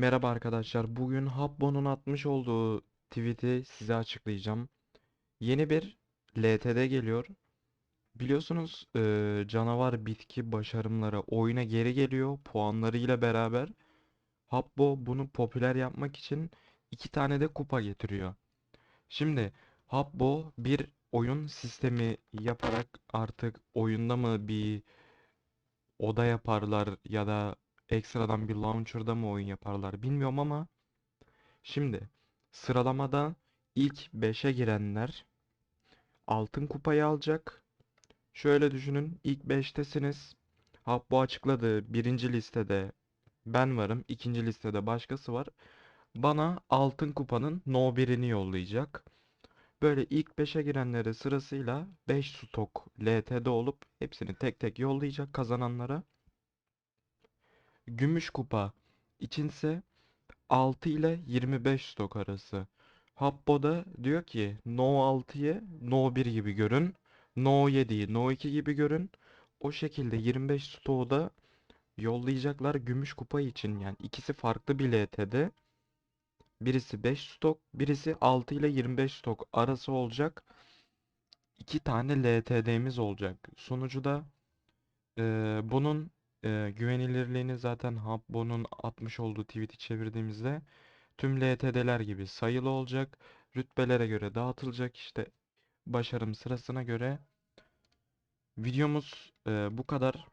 Merhaba arkadaşlar. Bugün Habbo'nun atmış olduğu tweet'i size açıklayacağım. Yeni bir LTD geliyor. Biliyorsunuz eee, canavar bitki başarımları oyuna geri geliyor puanlarıyla beraber. Habbo bunu popüler yapmak için iki tane de kupa getiriyor. Şimdi Habbo bir oyun sistemi yaparak artık oyunda mı bir oda yaparlar ya da ekstradan bir launcher'da mı oyun yaparlar bilmiyorum ama şimdi sıralamada ilk 5'e girenler altın kupayı alacak. Şöyle düşünün ilk 5'tesiniz. Habbo açıkladı birinci listede ben varım. ikinci listede başkası var. Bana altın kupanın no birini yollayacak. Böyle ilk 5'e girenlere sırasıyla 5 stok LT'de olup hepsini tek tek yollayacak kazananlara. Gümüş kupa içinse 6 ile 25 stok arası. Habbo'da diyor ki No 6'yı No 1 gibi görün. No 7'yi No 2 gibi görün. O şekilde 25 stoğu da yollayacaklar gümüş kupa için. Yani ikisi farklı bir LT'de. Birisi 5 stok, birisi 6 ile 25 stok arası olacak. İki tane LTD'miz olacak. Sonucuda eee, bunun eee, güvenilirliğini zaten Habbo'nun atmış olduğu tweet'i çevirdiğimizde tüm LTD'ler gibi sayılı olacak. Rütbelere göre dağıtılacak işte başarım sırasına göre. Videomuz eee, bu kadar.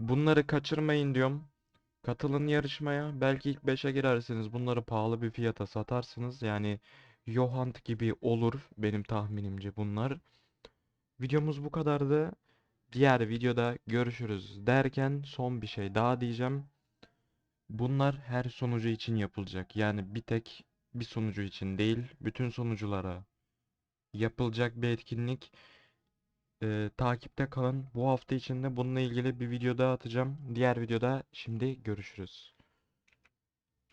Bunları kaçırmayın diyorum. Katılın yarışmaya. Belki ilk 5'e girersiniz. Bunları pahalı bir fiyata satarsınız. Yani Yohant gibi olur benim tahminimce bunlar. Videomuz bu kadardı. Diğer videoda görüşürüz derken son bir şey daha diyeceğim. Bunlar her sonucu için yapılacak. Yani bir tek bir sonucu için değil, bütün sonuculara yapılacak bir etkinlik. Ee, takipte kalın. Bu hafta içinde bununla ilgili bir video daha atacağım. Diğer videoda şimdi görüşürüz.